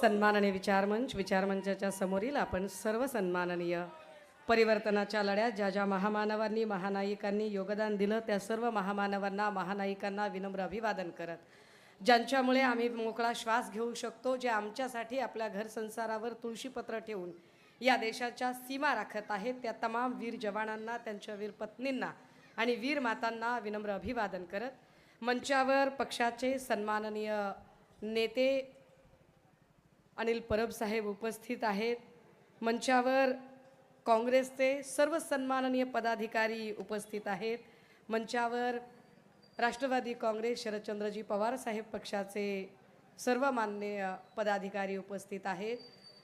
सन्माननीय विचारमंच विचारमंचाच्या समोरील आपण सर्व सन्माननीय परिवर्तनाच्या लढ्यात ज्या ज्या महामानवांनी महानायिकांनी योगदान दिलं त्या सर्व महामानवांना महानायिकांना विनम्र अभिवादन करत. ज्यांच्यामुळे आम्ही मोकळा श्वास घेऊ शकतो जे आमच्यासाठी आपल्या घर संसारावर तुळशीपत्र ठेवून या देशाच्या सीमा राखत आहेत त्या तमाम वीर जवानांना त्यांच्या वीर पत्नींना आणि वीर मातांना विनम्र अभिवादन करत. मंचावर पक्षाचे सन्माननीय नेते अनिल परब साहेब उपस्थित आहेत. मंचावर काँग्रेसचे सर्व सन्माननीय पदाधिकारी उपस्थित आहेत. मंचावर राष्ट्रवादी काँग्रेस शरदचंद्रजी पवार साहेब पक्षाचे सर्व मान्य पदाधिकारी उपस्थित आहेत.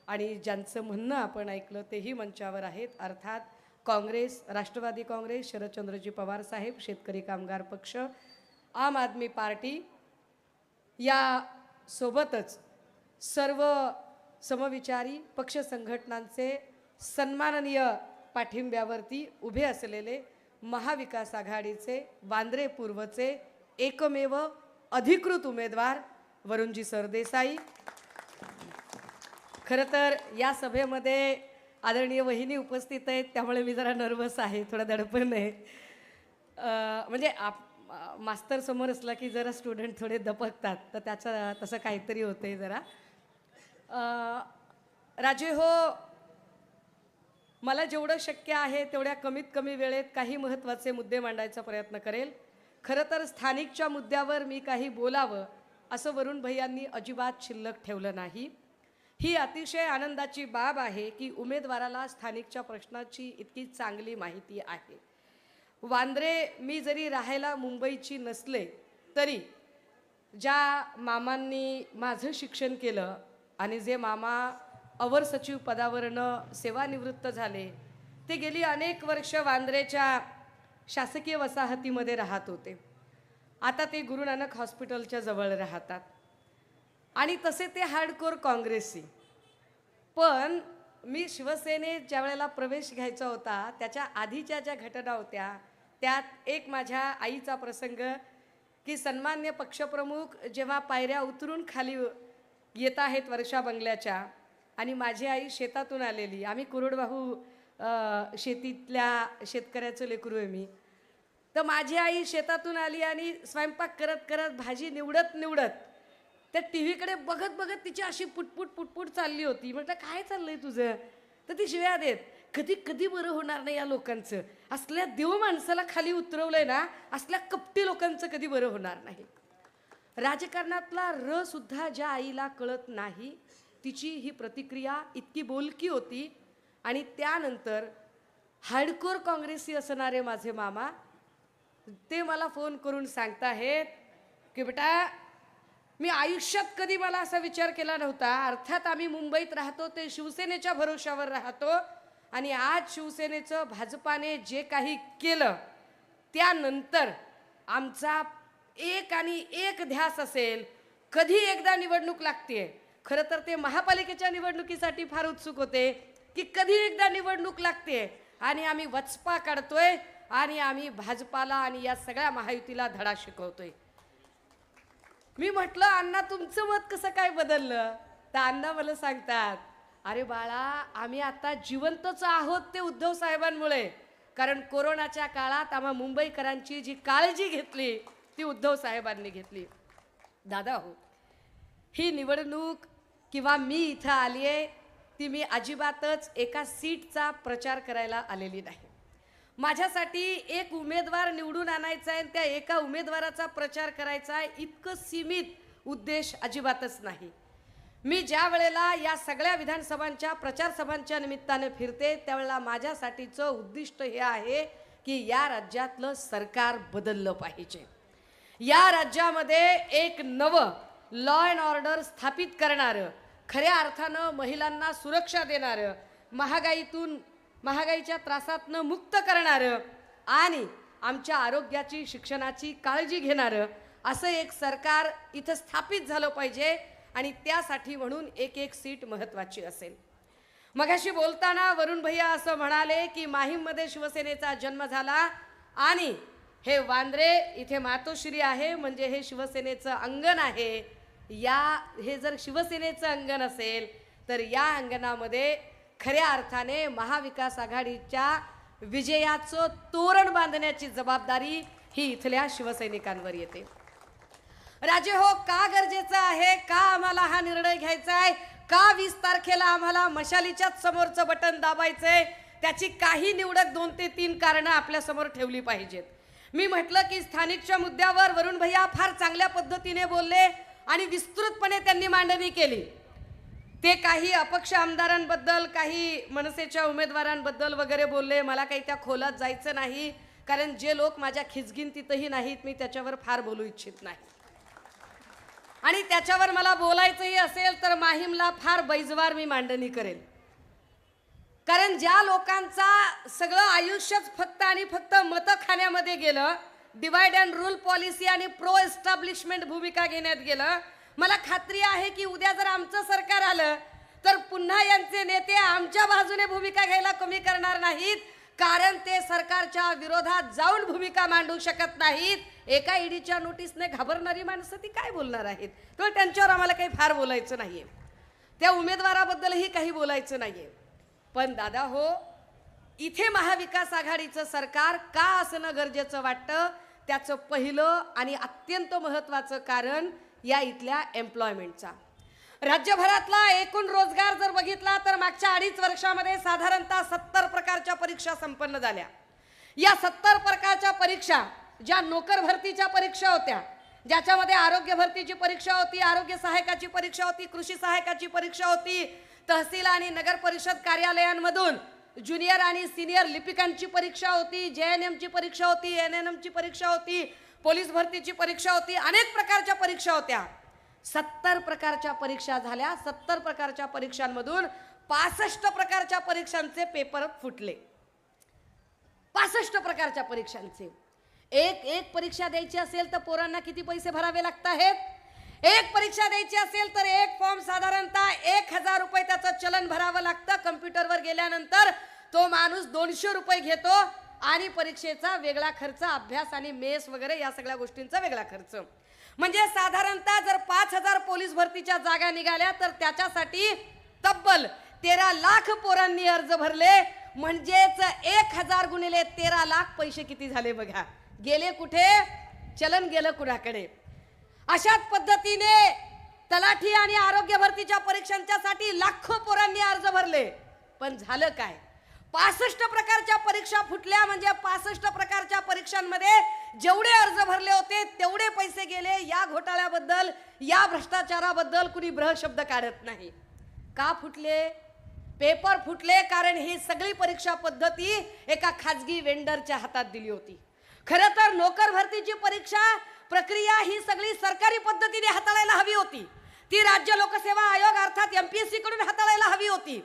आणि ज्यांचं म्हणणं आपण ऐकलं तेही मंचावर आहेत. अर्थात काँग्रेस राष्ट्रवादी काँग्रेस शरदचंद्रजी पवार साहेब शेतकरी कामगार पक्ष आम आदमी पार्टी या सोबतच सर्व समविचारी पक्ष संघटनांचे सन्माननीय पाठिंब्यावरती उभे असलेले महाविकास आघाडीचे वांद्रे पूर्वचे एकमेव अधिकृत उमेदवार वरुणजी सरदेसाई. खरं तर या सभेमध्ये आदरणीय वहिनी उपस्थित आहेत त्यामुळे मी जरा नर्वस आहे थोडा दडपण आहे. म्हणजे आप मास्तर समोर असला की जरा स्टुडंट थोडे दपकतात तर त्याचं तसं काहीतरी होतंय जरा. राजे हो मला जेवढं शक्य आहे तेवढ्या कमीत कमी वेळेत काही महत्त्वाचे मुद्दे मांडायचा प्रयत्न करेल. खरं तर स्थानिकच्या मुद्द्यावर मी काही बोलावं असं वरुण भैयांनी अजिबात शिल्लक ठेवलं नाही. ही अतिशय आनंदाची बाब आहे की उमेदवाराला स्थानिकच्या प्रश्नाची इतकी चांगली माहिती आहे. वांद्रे मी जरी राहायला मुंबईची नसले तरी ज्या मामांनी माझं शिक्षण केलं आणि जे मामा अवर सचिव पदावरनं सेवानिवृत्त झाले ते गेली अनेक वर्ष वांद्रेच्या शासकीय वसाहतीमध्ये राहत होते. आता ते गुरु नानक हॉस्पिटलच्या जवळ राहतात. आणि तसे ते हार्डकोर काँग्रेसी पण मी शिवसेनेत ज्या वेळेला प्रवेश घ्यायचा होता त्याच्या आधीच्या ज्या घटना होत्या त्यात एक माझ्या आईचा प्रसंग की सन्मान्य पक्षप्रमुख जेव्हा पायऱ्या उतरून खाली येत आहेत वर्षा बंगल्याच्या आणि माझी आई शेतातून आलेली. आम्ही कुरुडबाहू शेतीतल्या शेतकऱ्याचं लेकरू आहे मी. तर माझी आई शेतातून आली आणि स्वयंपाक करत करत भाजी निवडत निवडत त्या टी व्हीकडे बघत बघत तिची अशी पुटपुट पुटपुट चालली होती. म्हटलं काय चाललंय तुझं? तर ती शिव्या देत कधी कधी बरं होणार नाही या लोकांचं. असल्या देव माणसाला खाली उतरवलंय ना असल्या कपटी लोकांचं कधी बरं होणार नाही. राजकारणातला र सुद्धा ज्या आईला कळत नाही तिची ही प्रतिक्रिया इतकी बोलकी होती आणि त्यानंतर हार्डकोर काँग्रेसी असणारे माझे मामा ते मला फोन करून सांगताहेत की बेटा मी आयुष्यात कधी मला असा विचार केला नव्हता. अर्थात आम्ही मुंबईत राहतो ते शिवसेनेच्या भरोशावर राहतो आणि आज शिवसेनेचं भाजपाने जे काही केलं त्यानंतर आमचा एक आणि एक ध्यास असेल कधी एकदा निवडणूक लागते खरं तर ते महापालिकेच्या निवडणुकीसाठी फार उत्सुक होते की कधी एकदा निवडणूक लागते आणि आम्ही वचपा काढतोय आणि आम्ही भाजपाला आणि या सगळ्या महायुतीला धडा शिकवतोय. मी म्हटलं अण्णा तुमचं मत कसं काय बदललं? तर अण्णा मला सांगतात अरे बाळा आम्ही आता जिवंतच आहोत ते उद्धव साहेबांमुळे. कारण कोरोनाच्या काळात आम्हा मुंबईकरांची जी काळजी घेतली ती उद्धव साहेबांनी घेतली. दादा हो ही निवडणूक किंवा मी इथं आली आहे ती मी अजिबातच एका सीटचा प्रचार करायला आलेली नाही. माझ्यासाठी एक उमेदवार निवडून आणायचा आहे आणि त्या एका उमेदवाराचा प्रचार करायचा आहे इतकं सीमित उद्देश अजिबातच नाही. मी ज्या वेळेला या सगळ्या विधानसभांच्या प्रचार सभांच्या निमित्ताने फिरते त्यावेळेला माझ्यासाठीचं उद्दिष्ट हे आहे की या राज्यातलं सरकार बदललं पाहिजे. या राज्यामध्ये एक नवं लॉ अँड ऑर्डर स्थापित करणारं खऱ्या अर्थानं महिलांना सुरक्षा देणारं महागाईतून महागाईच्या त्रासातनं मुक्त करणारं आणि आमच्या आरोग्याची शिक्षणाची काळजी घेणारं असं एक सरकार इथं स्थापित झालं पाहिजे आणि त्यासाठी म्हणून एक एक सीट महत्त्वाची असेल. मगाशी बोलताना वरुण भैया असं म्हणाले की माहीममध्ये शिवसेनेचा जन्म झाला आणि हे वांद्रे इथे मातोश्री आहे म्हणजे हे शिवसेनेचं अंगण आहे. या हे जर शिवसेनेचं अंगण असेल तर या अंगणामध्ये खऱ्या अर्थाने महाविकास आघाडीच्या विजयाचं तोरण बांधण्याची जबाबदारी ही इथल्या शिवसैनिकांवर येते. राजे हो का गरजेचं आहे? का आम्हाला हा निर्णय घ्यायचा आहे? का वीस तारखेला आम्हाला मशालीच्याच समोरचं बटन दाबायचंय? त्याची काही निवडक दोन ते तीन कारणं आपल्यासमोर ठेवली पाहिजेत. मी म्हटलं की स्थानिकच्या मुद्द्यावर वरुण भैया फार चांगल्या पद्धतीने बोलले आणि विस्तृतपणे त्यांनी मांडणी केली. ते काही अपक्ष आमदारांबद्दल काही मनसेच्या उमेदवारांबद्दल वगैरे बोलले. मला काही त्या खोलात जायचं नाही कारण जे लोक माझ्या खिचगिंतीतही नाहीत मी त्याच्यावर फार बोलू इच्छित नाही. आणि त्याच्यावर मला बोलायचंही असेल तर माहीमला फार बैजवार मी मांडणी करेल. कारण ज्या लोकांचा सगळं आयुष्यच फक्त आणि फक्त मतखान्यामध्ये गेलं डिवाइड अँड रूल पॉलिसी आणि प्रो एस्टॅब्लिशमेंट भूमिका घेण्यात गेलं मला खात्री आहे की उद्या जर आमचं सरकार आलं तर पुन्हा यांचे नेते आमच्या बाजूने भूमिका घ्यायला कमी करणार नाहीत कारण ते सरकारच्या विरोधात जाऊन भूमिका मांडू शकत नाहीत. एका ईडीच्या नोटीसने घाबरणारी माणसं ती काय बोलणार आहेत? तर त्यांच्यावर आम्हाला काही फार बोलायचं नाहीये. त्या उमेदवाराबद्दलही काही बोलायचं नाहीये. पण दादा हो इथे महाविकास आघाडीचं सरकार का असणं गरजेचं वाटतं त्याचं पहिलं आणि अत्यंत महत्त्वाचं कारण या इथल्या एम्प्लॉयमेंटचा राज्यभरातला एकूण रोजगार जर बघितला तर मागच्या अडीच वर्षामध्ये साधारणतः सत्तर प्रकारच्या परीक्षा संपन्न झाल्या. या सत्तर प्रकारच्या परीक्षा ज्या नोकर भरतीच्या परीक्षा होत्या ज्याच्यामध्ये आरोग्य भरतीची परीक्षा होती आरोग्य सहायकाची परीक्षा होती कृषी सहायकाची परीक्षा होती तहसील आणि नगर परिषद कार्यालयांमधून ज्युनियर आणि सिनियर लिपिकांची परीक्षा होती जे एन एमची परीक्षा होती एन एन एमची परीक्षा होती पोलीस भरतीची परीक्षा होती अनेक प्रकारच्या परीक्षा होत्या. सत्तर प्रकारच्या परीक्षा झाल्या. सत्तर प्रकारच्या परीक्षांमधून पासष्ट प्रकारच्या परीक्षांचे पेपर फुटले. पासष्ट प्रकारच्या परीक्षांचे. एक एक परीक्षा द्यायची असेल तर पोरांना किती पैसे भरावे लागत आहेत? एक परीक्षा द्यायची असेल तर एक फॉर्म साधारणतः एक हजार रुपये त्याचं चलन भरावं लागतं. कम्प्युटरवर गेल्यानंतर तो माणूस दोनशे रुपये घेतो आणि परीक्षेचा वेगळा खर्च अभ्यास आणि मेस वगैरे या सगळ्या गोष्टींचा वेगळा खर्च. म्हणजे साधारणतः जर पाच हजार पोलीस भरतीच्या जागा निघाल्या तर त्याच्यासाठी तब्बल तेरा लाख पोरांनी अर्ज भरले. म्हणजेच एक हजार गुणिले तेरा लाख पैसे किती झाले बघा. गेले कुठे? चलन गेलं कुणाकडे? अशाच पद्धतीने तलाठी आणि आरोग्य भरतीच्या परीक्षांच्यासाठी लाखो पोरांनी अर्ज भरले. पण झालं काय? पासष्ट प्रकारच्या परीक्षा फुटल्या म्हणजे पासष्ट प्रकारच्या परीक्षांमध्ये जेवढे अर्ज भरले होते तेवढे पैसे गेले. या घोटाळ्याबद्दल या भ्रष्टाचाराबद्दल कुणी ब्रह शब्द काढत नाही. का फुटले? पेपर फुटले कारण ही सगळी परीक्षा पद्धती एका खाजगी वेंडरच्या हातात दिली होती. खरं तर नोकर भरतीची परीक्षा प्रक्रिया ही सगळी सरकारी पद्धतीने हाताळायला हवी होती. ती राज्य लोकसेवा आयोग अर्थात एम पी एसकडून हाताळायला हवी होती.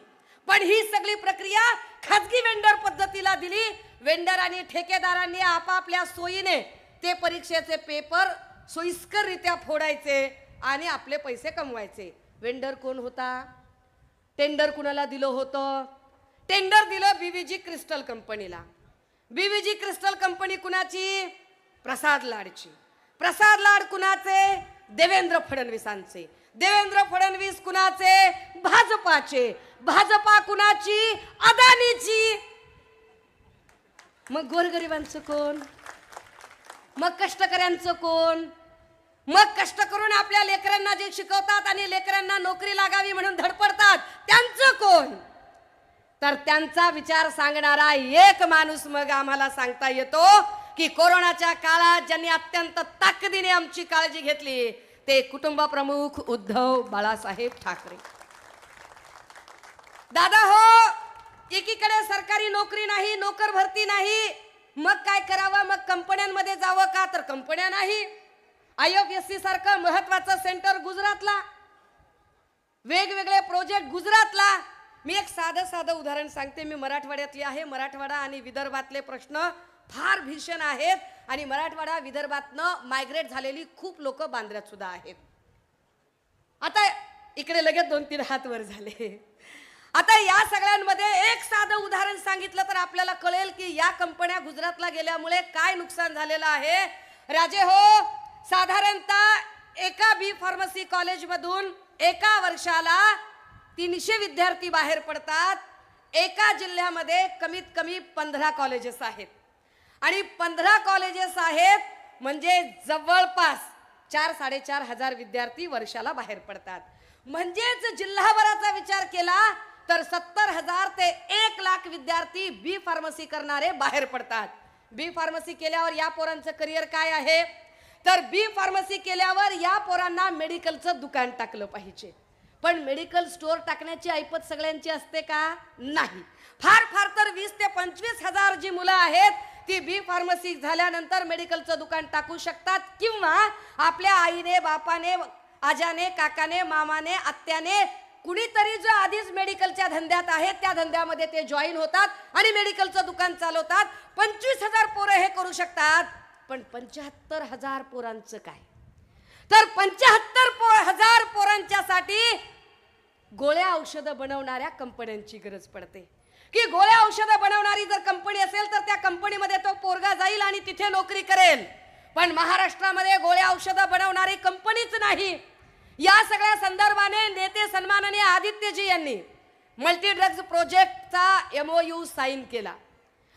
पण ही सगळी प्रक्रिया खाजगी वेंडर पद्धतीला दिली. वेंडर आणि ठेकेदारांनी आपापल्या सोयीने ते परीक्षेचे पेपर सोयीस्कररित्या फोडायचे आणि आपले पैसे कमवायचे. वेंडर कोण होता? टेंडर कुणाला दिलं होतं? टेंडर दिलं बीव्हीजी क्रिस्टल कंपनीला बीबीजी क्रिस्टल कंपनी कुणाची? प्रसाद लाडची. प्रसाद लाड कुणाचे? देवेंद्र फडणवीसांचे. देवेंद्र फडणवीस कुणाचे? भाजपाचे. भाजपा कुणाची? अदानीची. मग गोरगरिबांचं कोण? मग कष्टकऱ्यांचं कोण? मग कष्ट करून आपल्या लेकरांना जे शिकवतात आणि लेकरांना नोकरी लागावी म्हणून धडपडतात त्यांचं कोण? तर त्यांचा विचार सांगणारा एक माणूस मग आम्हाला सांगता येतो की कोरोनाच्या काळात ज्यांनी अत्यंत ताकदीने आमची काळजी घेतली ते कुटुंब प्रमुख उद्धव बाळासाहेब ठाकरे. दादा हो एकीकडे सरकारी नोकरी नाही नोकर भरती नाही मग काय करावं? मग कंपन्यांमध्ये जावं का? तर कंपन्या नाही. आयोग एस सी सारखं महत्वाचं सेंटर गुजरातला. वेगवेगळे प्रोजेक्ट गुजरातला. मी एक साधं साधं उदाहरण सांगते. मी मराठवाड्यातली आहे. मराठवाडा आणि विदर्भातले प्रश्न फार भीषण आहेत आणि मराठवाडा विदर्भातनं मायग्रेट झालेली खूप लोक बांद्र्यात सुद्धा आहेत. आता इकडे लगेच दोन तीन हात वर झाले. आता या सगळ्यांमध्ये एक साधं उदाहरण सांगितलं तर आपल्याला कळेल की या कंपन्या गुजरातला गेल्यामुळे काय नुकसान झालेलं आहे. राजे हो साधारणतः एका बी फार्मसी कॉलेजमधून एका वर्षाला तीनशे विद्यार्थी बाहेर पडतात. एका जिल्ह्यामध्ये कमीत कमी पंधरा कॉलेजेस आहेत. आणि पंधरा कॉलेजेस आहेत म्हणजे जवळपास चार साडेचार हजार विद्यार्थी वर्षाला बाहेर पडतात. म्हणजेच जिल्हाभराचा विचार केला तर सत्तर हजार ते एक लाख विद्यार्थी बी फार्मसी करणारे बाहेर पडतात. बी फार्मसी केल्यावर या पोरांचं करिअर काय आहे? तर बी फार्मसी केल्यावर या पोरांना मेडिकलचं दुकान टाकलं पाहिजे. पण मेडिकल स्टोअर टाकण्याची ऐपत सगळ्यांची असते का? नाही. फार फार तर वीस ते पंचवीस हजार जी मुलं आहेत ती बी फार्मसी झाल्यानंतर मेडिकलचं दुकान टाकू शकतात किंवा आपल्या आईने बापाने आजाने काकाने मामाने आत्याने कुणीतरी जो आधीच मेडिकलच्या धंद्यात आहेत त्या धंद्यामध्ये ते जॉईन होतात आणि मेडिकलचं दुकान चालवतात. पंचवीस हजार पोरं हे करू शकतात. पण पंच्याहत्तर हजार पोरांचं काय? तर पंच्याहत्तर पो हजार पोरांच्यासाठी गोळ्या औषधं बनवणाऱ्या कंपन्यांची गरज पडते. की गोळ्या औषधं बनवणारी जर कंपनी असेल तर त्या कंपनीमध्ये तो पोरगा जाईल आणि तिथे नोकरी करेल. पण महाराष्ट्रामध्ये गोळ्या औषधं बनवणारी कंपनीच नाही. या सगळ्या संदर्भाने नेते सन्माननीय आदित्यजी यांनी मल्टी ड्रग्ज प्रोजेक्टचा एमओयू साईन केला.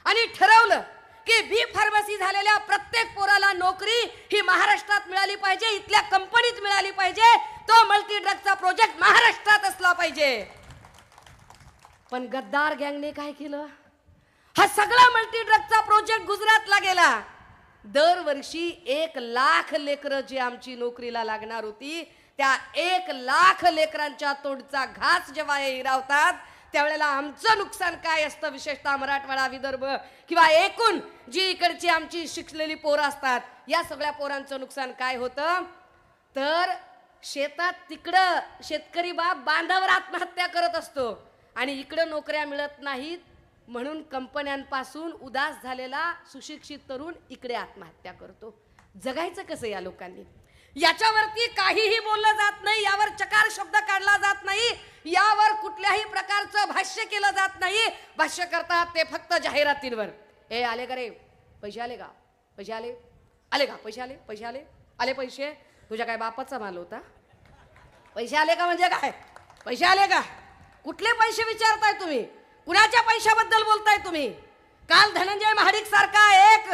आणि ठरवलं की बी फार्मसी झालेल्या प्रत्येक पोराला नोकरी ही महाराष्ट्रात मिळाली पाहिजे इथल्या कंपनीत मिळाली पाहिजे. तो मल्टी ड्रगचा प्रोजेक्ट महाराष्ट्रात असला पाहिजे. पण गद्दार गँगने काय केलं? हा सगळा मल्टी ड्रगचा प्रोजेक्ट गुजरातला गेला. दरवर्षी एक लाख लेकरं जी आमची नोकरीला लागणार होती त्या एक लाख लेकरांच्या तोडचा घास जेव्हा हे हिरावतात त्यावेळेला आमचं नुकसान काय असतं? विशेषतः मराठवाडा विदर्भ किंवा एकूण जी इकडची आमची शिकलेली पोरं असतात या सगळ्या पोरांचं नुकसान काय होतं? तर शेतात तिकडं शेतकरी बाप बांधावर आत्महत्या करत असतो आणि इकडं नोकऱ्या मिळत नाहीत म्हणून कंपन्यांपासून उदास झालेला सुशिक्षित तरुण इकडे आत्महत्या करतो. जगायचं कसं या लोकांनी? याच्यावरती काहीही बोललं जात नाही यावर चकार शब्द काढला जात नाही यावर कुठल्याही प्रकारचं भाष्य केलं जात नाही. भाष्य करतात ते फक्त जाहिरातींवर. ए आले का रे? पैसे आले का? पैसे आले? आले का? पैसे आले? पैसे आले? आले पैसे? तुझ्या काय बापाचा माल होता? पैसे आले का म्हणजे काय? पैसे आले का? कुठले पैसे विचारताय तुम्ही? कुणाच्या पैशाबद्दल बोलताय तुम्ही? काल धनंजय महाडिक सारखा एक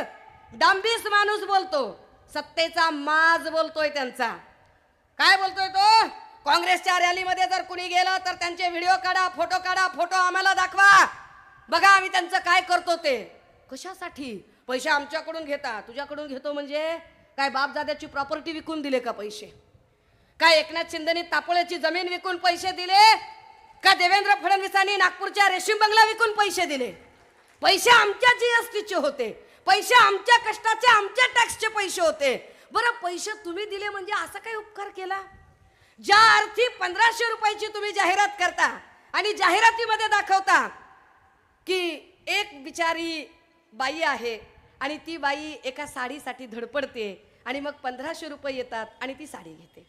डांबीस माणूस बोलतो. सत्तेचा माज बोलतोय त्यांचा. काय बोलतोय तो? काँग्रेसच्या रॅलीमध्ये जर कुणी गेलं तर त्यांचे व्हिडिओ काढा फोटो काढा फोटो आम्हाला दाखवा. बघा आम्ही त्यांचं काय करतो ते. कशासाठी? पैसे आमच्याकडून घेता. तुझ्याकडून घेतो म्हणजे? काय बापदाद्याची प्रॉपर्टी विकून दिले का पैसे? काय एकनाथ शिंदेनी तापोळ्याची जमीन विकून पैसे दिले? का देवेंद्र फडणवीसांनी नागपूरच्या रेशीम बंगला विकून पैसे दिले? पैसे आमच्या जीएसटीचे होते. पैसे आमच्या कष्टाचे आमच्या टॅक्सचे पैसे होते. बरं पैसे तुम्ही दिले म्हणजे असा काही उपकार केला? ज्या अर्थी पंधराशे रुपयाची तुम्ही जाहिरात करता आणि जाहिरातीमध्ये दाखवता की एक बिचारी बाई आहे आणि ती बाई एका साडीसाठी धडपडते आणि मग पंधराशे रुपये येतात आणि ती साडी घेते.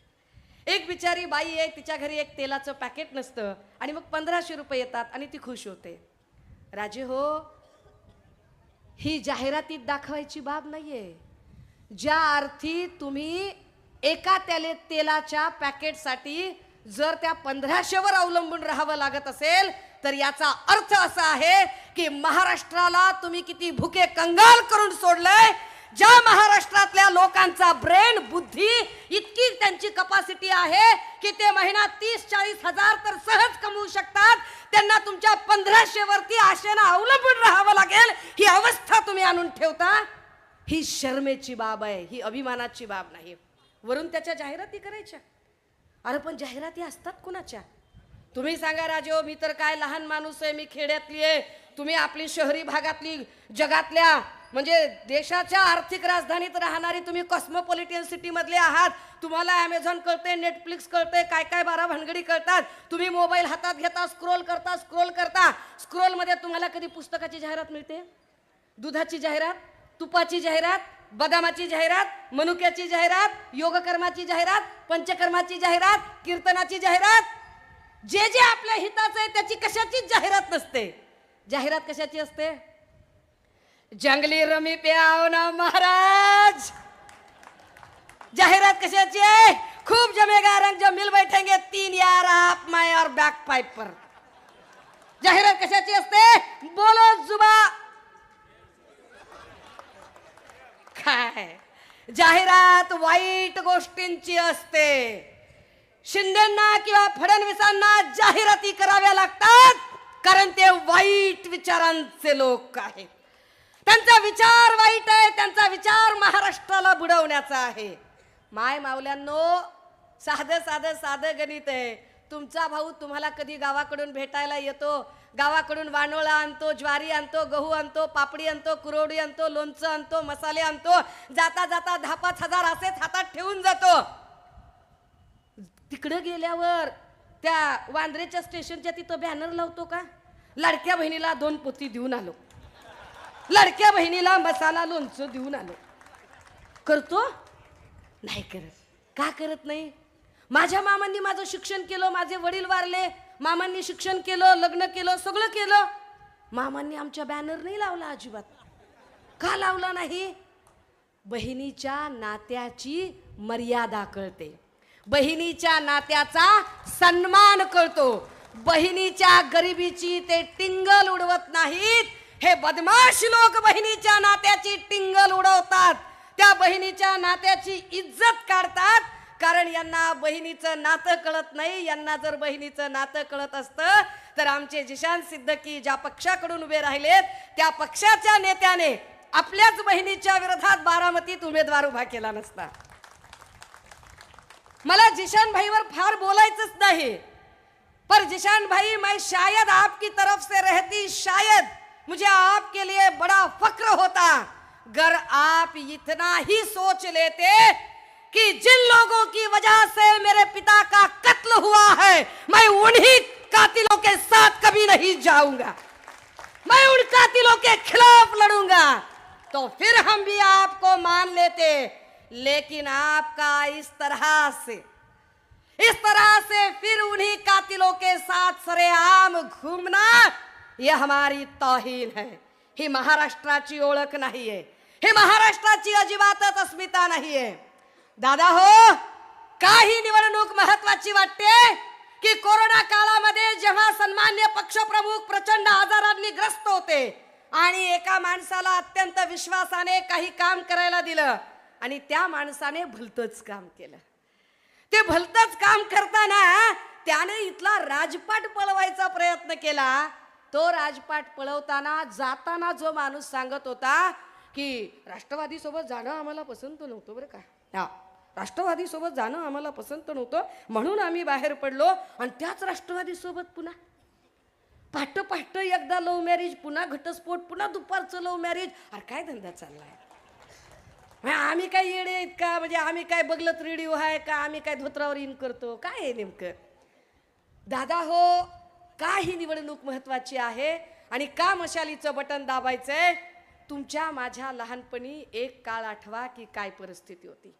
एक बिचारी बाई आहे तिच्या घरी एक तेलाचं पॅकेट नसतं आणि मग पंधराशे रुपये येतात आणि ती खुश होते. राजे हो ही जाहिरातीत दाखवायची बाब नाहीये. ज्या अर्थी तुम्ही एका त्याले तेलाच्या पॅकेटसाठी जर त्या पंधराशेवर अवलंबून राहावं लागत असेल तर याचा अर्थ असा आहे की महाराष्ट्राला तुम्ही किती भुके कंगाल करून सोडलंय ज्या महाराष्ट्रातल्या लोकांचा ब्रेन बुद्धी इतकी त्यांची कपॅसिटी आहे की ते महिना तीस चाळीस हजार तर सहज कमवू शकतात. त्यांना तुमच्या पंधराशे वरती आशेनं अवलंबून राहावं लागेल. ही अवस्था तुम्ही आणून ठेवता. ही शर्मेची बाब आहे ही अभिमानाची बाब नाही. वरून त्याच्या जाहिराती करायच्या. अरे पण जाहिराती असतात कुणाच्या? तुम्ही सांगा राजे हो, मी तर काय लहान माणूस आहे मी खेड्यातली आहे. तुम्ही आपली शहरी भागातली जगातल्या म्हणजे देशाच्या आर्थिक राजधानीत राहणारी तुम्ही कॉस्मोपॉलिटियन सिटीमधले आहात. तुम्हाला ॲमेझॉन कळते नेटफ्लिक्स कळते काय काय बारा भानगडी कळतात. तुम्ही मोबाईल हातात घेता स्क्रोल करता स्क्रोल करता. स्क्रोलमध्ये तुम्हाला कधी पुस्तकाची जाहिरात मिळते? दुधाची जाहिरात तुपाची जाहिरात बदामाची जाहिरात मनुक्याची जाहिरात योगकर्माची जाहिरात पंचकर्माची जाहिरात कीर्तनाची जाहिरात. जे जे आपल्या हिताचं आहे त्याची कशाचीच जाहिरात नसते. जाहिरात कशाची असते? जंगली रमी पे आओ ना महाराज. जाहिरात कशाची आहे? खूब जमेगा रंग जब मिल बैठेंगे तीन यार आप मैं और बॅक पाइप पर. जाहिरात कशाची असते? बोलो जुबा. काय? जाहिरात वाईट गोष्टींची असते. शिंदेना किंवा फडणवीसांना जाहिराती कराव्या लागतात कारण ते वाईट विचारांचे लोक आहेत. त्यांचा विचार वाईट आहे त्यांचा विचार महाराष्ट्राला बुडवण्याचा आहे. माय मावल्यांनो साधं साधं साधं गणित आहे. तुमचा भाऊ तुम्हाला कधी गावाकडून भेटायला येतो? गावाकडून वानोळा आणतो ज्वारी आणतो गहू आणतो पापडी आणतो कुरवडी आणतो लोणचं आणतो मसाले आणतो. जाता जाता दहा पाच हजार असेच हातात ठेवून जातो. तिकडं गेल्यावर त्या वांद्रेच्या स्टेशनच्या तिथं बॅनर लावतो का? लाडक्या बहिणीला दोन पोती देऊन आलो. लडक्या बहिणीला मसाला लोणचं देऊन आलो. करतो? नाही करत. का करत नाही? माझ्या मामांनी माझं शिक्षण केलं माझे वडील वारले मामांनी शिक्षण केलं लग्न केलं सगळं केलं. मामांनी आमच्या बॅनर नाही लावला अजिबात. का लावला नाही? बहिणीच्या नात्याची मर्यादा कळते. बहिणीच्या नात्याचा सन्मान कळतो. बहिणीच्या गरिबीची ते टिंगल उडवत नाहीत. हे बदमाश लोक बहिणीच्या नात्याची टिंगल उडवतात. त्या बहिणीच्या नात्याची इज्जत काढतात. कारण यांना बहिणीचं नातं कळत नाही. यांना जर बहिणीचं नातं कळत असतं तर आमचे जिशान सिद्धकी ज्या पक्षाकडून उभे राहिलेत त्या पक्षाच्या नेत्याने आपल्याच बहिणीच्या विरोधात बारामतीत उमेदवार उभा केला नसता. मला जिशान भाईवर फार बोलायचंच नाही. पर जिशान भाई मैं शायद आपकी तरफ से रहती शायद. मुझे आपके लिए बड़ा फक्र होता। अगर आप इतना ही सोच लेते कि जिन लोगों की वजह से मेरे पिता का कत्ल हुआ है, मैं उन्हीं कातिलों के साथ कभी नहीं जाऊँगा। मैं उन कातिलों के खिलाफ लड़ूँगा। तो फिर हम भी आपको मान लेते। लेकिन आपका इस तरह से, इस तरह से फिर उन्हीं कातिलों के साथ सरेआम घूमना ये हमारी तौहीन है। ही महाराष्ट्राची ओळख नाहीये हे। महाराष्ट्राची अजिबातच अस्मिता नाहीये दादा हो काही निवडणूक महत्वाची वाटते की कोरोना काळामध्ये जेव्हा सन्मान्य पक्षप्रमुख प्रचंड आजारांनी ग्रस्त होते आणि एका माणसाला अत्यंत विश्वासाने काही काम करायला दिलं आणि त्या माणसाने भलतच काम केलं. ते भलतच काम करताना त्याने इथला राजपाट पळवायचा प्रयत्न केला तो राजपाट पळवताना जाताना जो माणूस सांगत होता की राष्ट्रवादीसोबत जाणं आम्हाला पसंत नव्हतं बरं का. हा राष्ट्रवादीसोबत जाणं आम्हाला पसंत नव्हतं. म्हणून आम्ही बाहेर पडलो आणि त्याच राष्ट्रवादीसोबत पुन्हा पाठ पाठ एकदा लव्ह मॅरेज पुन्हा घटस्फोट पुन्हा दुपारचं लव्ह मॅरेज अरे काय धंदा चाललाय? म्हणजे आम्ही काय येडे आहेत का? म्हणजे आम्ही काय बघलत रेडिओ आहे का? आम्ही काय धोत्रावर इन करतो? काय आहे नेमकं? दादा हो का ही निवडणूक महत्वाची आहे आणि का मशालीचं बटन दाबायचंय? तुमच्या माझ्या लहानपणी एक काळ आठवा की काय परिस्थिती होती.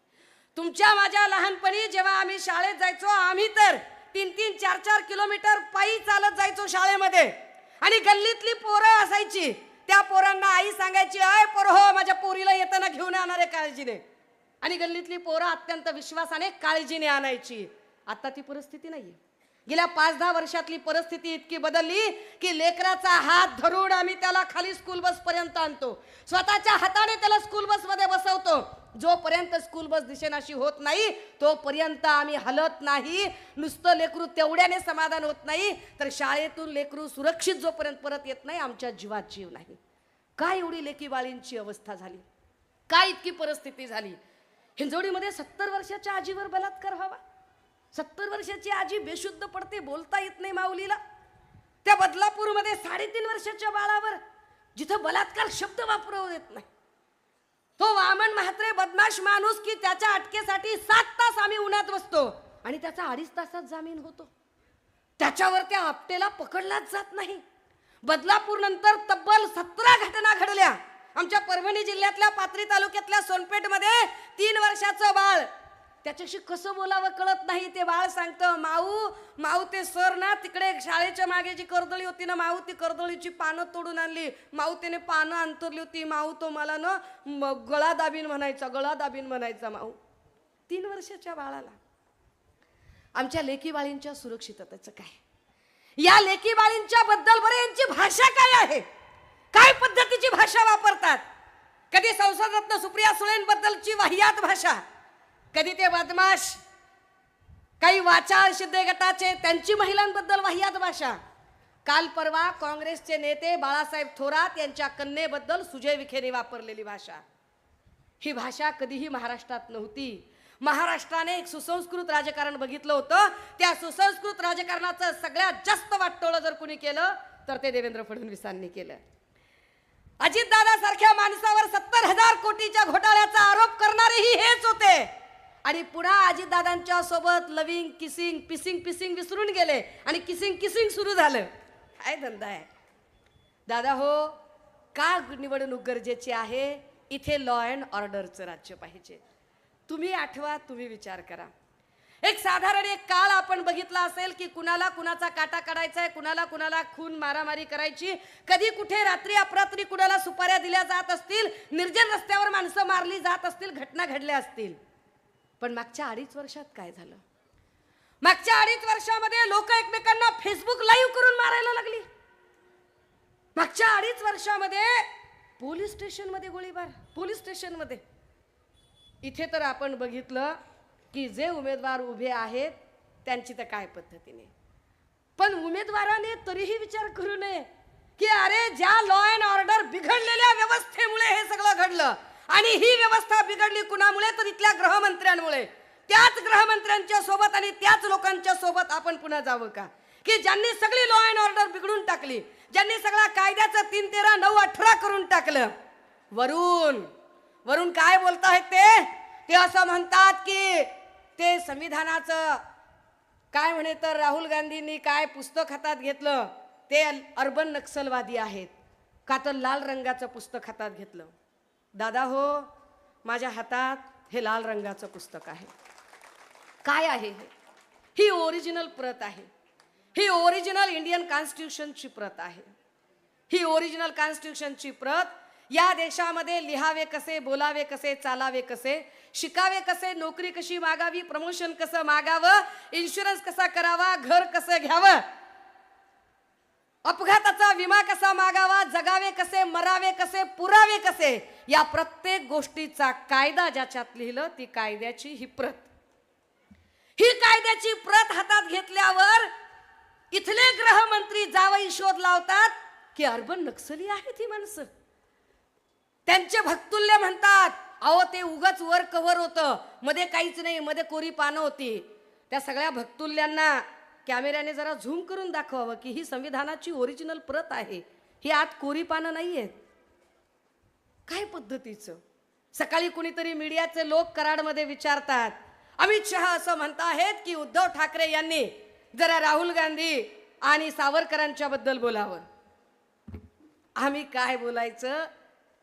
तुमच्या माझ्या लहानपणी जेव्हा आम्ही शाळेत जायचो आम्ही तर तीन तीन चार चार किलोमीटर पायी चालत जायचो शाळेमध्ये. आणि गल्लीतली पोरं असायची. त्या पोरांना आई सांगायची अय पोर हो माझ्या पोरीला येताना घेऊन आणारे काळजीने. आणि गल्लीतली पोरं अत्यंत विश्वासाने काळजीने आणायची. आता ती परिस्थिती नाहीये. गेल्या पाच दहा वर्षातली परिस्थिती इतकी बदलली की लेकराचा हात धरून आम्ही त्याला खाली स्कूल बस पर्यंत आणतो. स्वतःच्या हाताने त्याला स्कूल बसमध्ये बसवतो. जोपर्यंत स्कूल बस दिशेनाशी होत नाही तोपर्यंत आम्ही हलत नाही. नुसतं लेकरू तेवढ्याने समाधान होत नाही. तर शाळेतून लेकरू सुरक्षित जोपर्यंत परत येत नाही आमच्या जीवात जीव नाही. काय एवढी लेकीबाळींची अवस्था झाली? काय इतकी परिस्थिती झाली? हिंजवडीमध्ये सत्तर वर्षाच्या आजीवर बलात्कार व्हावा? सत्तर वर्षाची आजी बेशुद्ध पडते बोलता येत नाही माऊलीला. त्या बदलापूरमध्ये साडेतीन वर्षाच्या बाळावर जिथं बलात्कार शब्द वापरव देत नाही. तो वामन म्हात्रे बदमाश माणूस की त्याच्या अटकेसाठी सात तास आम्ही उन्हात बसतो आणि त्याचा अडीच तासात जामीन होतो. त्याच्यावर त्या आपटेला पकडलाच जात नाही. बदलापूर नंतर तब्बल सतरा घटना घडल्या. आमच्या परभणी जिल्ह्यातल्या पाथरी तालुक्यातल्या सोनपेठमध्ये तीन वर्षाचं बाळ त्याच्याशी कसं बोलावं कळत नाही. ते बाळ सांगतं माऊ माऊ ते सर ना तिकडे शाळेच्या मागे जी कर्दळी होती ना माऊ ती कर्दळीची पानं तोडून आणली. माऊ त्याने पानं अंतरली होती. माऊ तो मला ना गळा दाबीन म्हणायचा गळा दाबीन म्हणायचा माऊ. तीन वर्षाच्या बाळाला. आमच्या लेकीबाळींच्या सुरक्षिततेचं काय? या लेकीबाळींच्या बद्दल बरं यांची भाषा काय आहे? काय पद्धतीची भाषा वापरतात? कधी संसदरत्न सुप्रिया सुळेंबद्दलची वाह्यात भाषा. कधी ते बदमाश? काही वाचाळ सिद्ध गटाचे? त्यांची महिलांबद्दल वाह्यात भाषा. काल परवा काँग्रेसचे नेते बाळासाहेब थोरात यांच्या कन्येबद्दल सुजय विखेने वापरलेली भाषा. ही भाषा कधीही महाराष्ट्रात नव्हती. महाराष्ट्राने एक सुसंस्कृत राजकारण बघितलं होतं. त्या सुसंस्कृत राजकारणाचं सगळ्यात जास्त वाटोळं जर कुणी केलं तर ते देवेंद्र फडणवीसांनी केलं. अजितदादा सारख्या माणसावर सत्तर हजार कोटीच्या घोटाळ्याचा आरोप करणारेही हेच होते. आणि पुन्हा अजितदादांच्या सोबत लविंग किसिंग पिसिंग पिसिंग विसरून गेले आणि किसिंग किसिंग सुरू झालं. काय धंदा आहे? दादा हो का निवडणूक गरजेची आहे? इथे लॉ अँड ऑर्डरचं राज्य पाहिजे. तुम्ही आठवा तुम्ही विचार करा. एक साधारण एक काळ आपण बघितला असेल की कुणाला कुणाचा काटा काढायचा आहे कुणाला कुणाला खून मारामारी करायची. कधी कुठे रात्री अपरात्री कुणाला सुपाऱ्या दिल्या जात असतील निर्जन रस्त्यावर माणसं मारली जात असतील घटना घडल्या असतील. पण मागच्या अडीच वर्षात काय झालं? मागच्या अडीच वर्षामध्ये लोक एकमेकांना फेसबुक लाईव्ह करून मारायला लागली. मागच्या अडीच वर्षामध्ये पोलीस स्टेशनमध्ये गोळीबार पोलीस स्टेशनमध्ये. इथे तर आपण बघितलं की जे उमेदवार उभे आहेत त्यांची तर काय पद्धतीने पण उमेदवाराने तरीही विचार करू नये की अरे ज्या लॉ अँड ऑर्डर बिघडलेल्या व्यवस्थेमुळे हे सगळं घडलं आणि ही व्यवस्था बिघडली कुणामुळे? तर इथल्या गृहमंत्र्यांमुळे. त्याच गृहमंत्र्यांच्या सोबत आणि त्याच लोकांच्या सोबत आपण पुन्हा जावं का? की ज्यांनी सगळी लॉ अँड ऑर्डर बिघडून टाकली ज्यांनी सगळा कायद्याचं तीन तेरा नऊ अठरा करून टाकलं. वरून वरून काय बोलतायत ते? ते असं म्हणतात की ते संविधानाचं काय म्हणे तर राहुल गांधींनी काय पुस्तक हातात घेतलं ते अर्बन नक्सलवादी आहेत. का तर लाल रंगाचं पुस्तक हातात घेतलं? दादा हो माझ्या हातात हे लाल रंगाचं पुस्तक आहे. काय आहे हे? ही ओरिजिनल प्रत आहे. ही ओरिजिनल इंडियन कॉन्स्टिट्यूशनची प्रत आहे. ही ओरिजिनल कॉन्स्टिट्यूशनची प्रत या देशामध्ये लिहावे कसे बोलावे कसे चालावे कसे शिकावे कसे नोकरी कशी मागावी प्रमोशन कसं मागावं इन्शुरन्स कसा करावा घर कसं घ्यावं अपघाताचा विमा कसा मागावा जगावे कसे मरावे कसे पुरावे कसे या प्रत्येक गोष्टीचा कायदा ज्याच्यात लिहिलं ती कायद्याची ही प्रत. ही कायद्याची प्रत हातात घेतल्यावर इथले गृहमंत्री जावई शोध लावतात की अर्बन नक्सली आहेत ही माणसं. त्यांचे भक्तुल्य म्हणतात अहो ते उगच वर कव्हर होतं. मध्ये काहीच नाही मध्ये कोरी पानं होती. त्या सगळ्या भक्तुल्यांना कॅमेऱ्याने जरा झूम करून दाखवावं की ही संविधानाची ओरिजिनल प्रत आहे. ही आत कोरी पानं नाही आहेत काय पद्धतीचं? सकाळी कुणीतरी मीडियाचे लोक कराडमध्ये विचारतात अमित शहा असं म्हणत आहेत की उद्धव ठाकरे यांनी जरा राहुल गांधी आणि सावरकरांच्या बद्दल बोलावं. आम्ही काय बोलायचं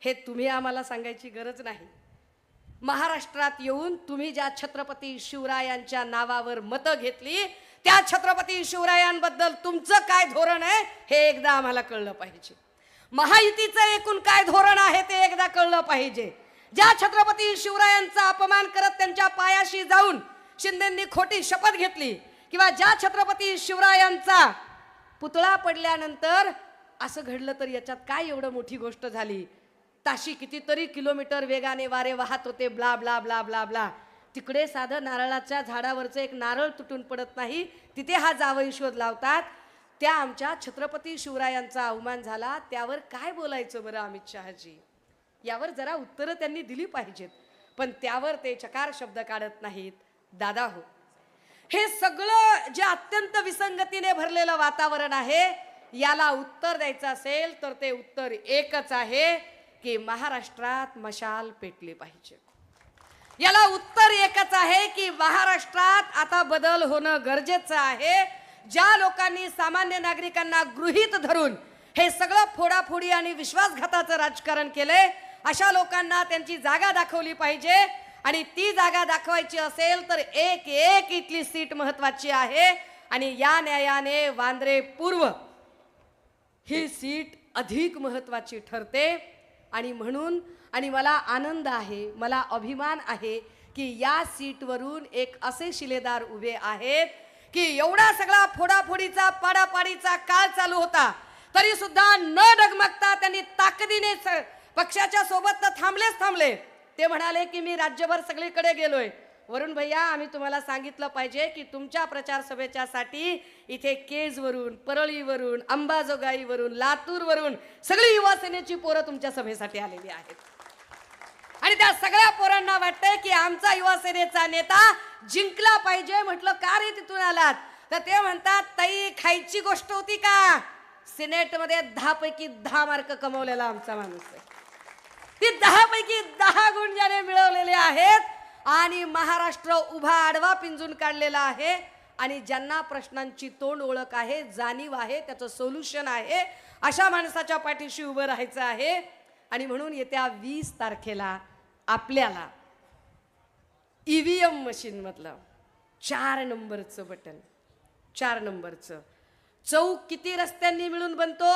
हे तुम्ही आम्हाला सांगायची गरज नाही. महाराष्ट्रात येऊन तुम्ही ज्या छत्रपती शिवरायांच्या नावावर मतं घेतली त्या छत्रपती शिवरायांबद्दल तुमचं काय धोरण आहे हे एकदा आम्हाला कळलं पाहिजे. महायुतीचं एकूण काय धोरण आहे ते एकदा कळलं पाहिजे. ज्या छत्रपती शिवरायांचा अपमान करत त्यांच्या पायाशी जाऊन शिंदेंनी खोटी शपथ घेतली किंवा ज्या छत्रपती शिवरायांचा पुतळा पडल्यानंतर असं घडलं तर याच्यात काय एवढं मोठी गोष्ट झाली? ताशी कितीतरी किलोमीटर वेगाने वारे वाहत होते blah blah blah blah blah. तिकडे साधं नारळाच्या झाडावरचं एक नारळ तुटून पडत नाही तिथे हा जावई शोध लावतात. त्या आमच्या छत्रपती शिवरायांचा अवमान झाला. त्यावर काय बोलायचं बरं अमित शहाजी? यावर जरा उत्तरं त्यांनी दिली पाहिजेत पण त्यावर ते चकार शब्द काढत नाहीत. दादा हो हे सगळं जे अत्यंत विसंगतीने भरलेलं वातावरण आहे याला उत्तर द्यायचं असेल तर ते उत्तर एकच आहे. की महाराष्ट्रात मशाल पेटली पाहिजे. याला उत्तर एकच आहे की महाराष्ट्रात आता बदल होणं गरजेचं आहे. ज्या लोकांनी सामान्य नागरिकांना गृहीत धरून हे सगळं फोडाफोडी आणि विश्वासघाताचं राजकारण केलंय अशा लोकांना त्यांची जागा दाखवली पाहिजे. आणि ती जागा दाखवायची असेल तर एक एक इथली सीट महत्वाची आहे. आणि या न्यायाने वांद्रे पूर्व ही सीट अधिक महत्वाची ठरते. आणि म्हणून आणि मला आनंद आहे मला अभिमान आहे की या सीटवरून एक असे शिलेदार उभे आहेत की एवढा सगळा फोडाफोडीचा पाडापाडीचा काळ चालू होता तरी सुद्धा न डगमगता त्यांनी ताकदीने स- पक्षाच्या सोबत तर थांबलेच थांबले. ते म्हणाले की मी राज्यभर सगळीकडे गेलोय. वरुण भैया आम्ही तुम्हाला सांगितलं पाहिजे की तुमच्या प्रचार सभेच्यासाठी इथे केजवरून परळीवरून अंबाजोगाईवरून लातूरवरून सगळी युवा सेनेची पोरं तुमच्या सभेसाठी आलेली आहेत. आणि त्या सगळ्या पोरांना वाटतंय की आमचा युवा सेनेचा नेता जिंकला पाहिजे म्हटलं का रे तिथून आलात? तर ते म्हणतात ताई खायची गोष्ट होती का? सिनेटमध्ये दहापैकी दहा पैकी दहा मार्क कमवलेला आमचा माणूस आहे. ती दहा पैकी दहा गुण ज्याने मिळवलेले आहेत आणि महाराष्ट्र उभा आडवा पिंजून काढलेला आहे. आणि ज्यांना प्रश्नांची तोंड ओळख आहे जाणीव आहे त्याचं सोल्युशन आहे अशा माणसाच्या पाठीशी उभं राहायचं आहे. आणि म्हणून येत्या वीस तारखेला आपल्याला ई व्ही एम मशीनमधलं चार नंबरचं बटन चार नंबरचं. चौक किती रस्त्यांनी मिळून बनतो?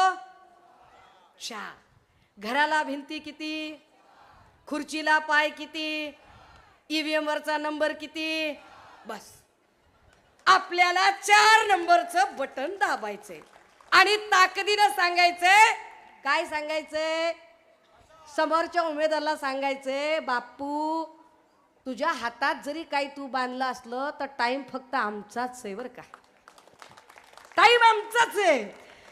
चार. घराला भिंती किती? खुर्चीला पाय किती? ईव्हीएम वरचा नंबर किती? बस. आपल्याला चार नंबरचं बटन दाबायचंय. आणि ताकदीनं सांगायचंय काय सांगायचंय? समोरच्या उमेदवाराला सांगायचंय बापू तुझ्या हातात जरी काही तू बांधलं असलं तर टाइम फक्त आमचाच आहे बरं का. टाईम आमचाच आहे.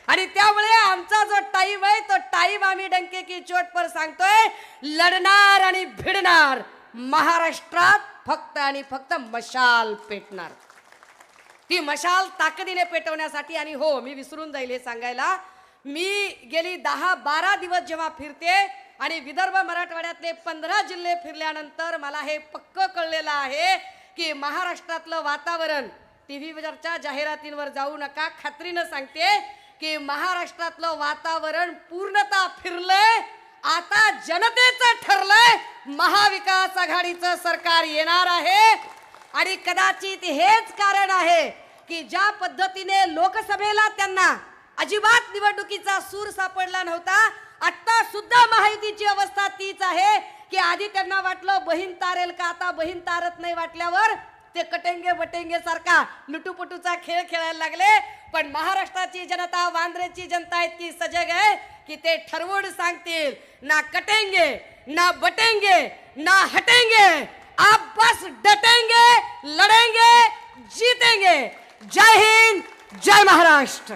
आणि त्यामुळे आमचा जो टाईम आहे तो टाईम आम्ही डंके की चोट पर सांगतोय लढणार आणि भिडणार. महाराष्ट्रात फक्त आणि फक्त मशाल पेटणार. ती मशाल ताकदीने पेटवण्यासाठी आणि हो मी विसरून जाईल हे सांगायला. मी गेली दहा बारा दिवस जेव्हा फिरते आणि विदर्भ मराठवाड्यातले पंधरा जिल्हे फिरल्यानंतर मला हे पक्क कळलेलं आहे की महाराष्ट्रातलं वातावरण टी व्हीवरच्या जाहिरातींवर जाऊ नका. खात्रीनं सांगते की महाराष्ट्रातलं वातावरण पूर्णतः फिरलंय. आता जनतेचं ठरलंय महाविकास आघाडीचं सरकार येणार आहे. आणि कदाचित हेच कारण आहे की ज्या पद्धतीने लोकसभेला त्यांना अजिबात निवडणुकीचा सूर सापडला नव्हता आता सुद्धा महायुतीची अवस्था तीच आहे की आधी त्यांना वाटलं बहीण तारेल का आता बहीण तारत नाही वाटल्यावर ते कटेंगे बटेंगे सारखा लुटूपुटूचा खेळ खेळायला लागले. पण महाराष्ट्राची जनता वांद्रेची जनता इतकी सजग आहे की ते ठरवून सांगतील, ना कटेंगे, ना बटेंगे, ना हटेंगे. आप बस डटेंगे, लड़ेंगे, जीतेंगे. जय हिंद, जय महाराष्ट्र.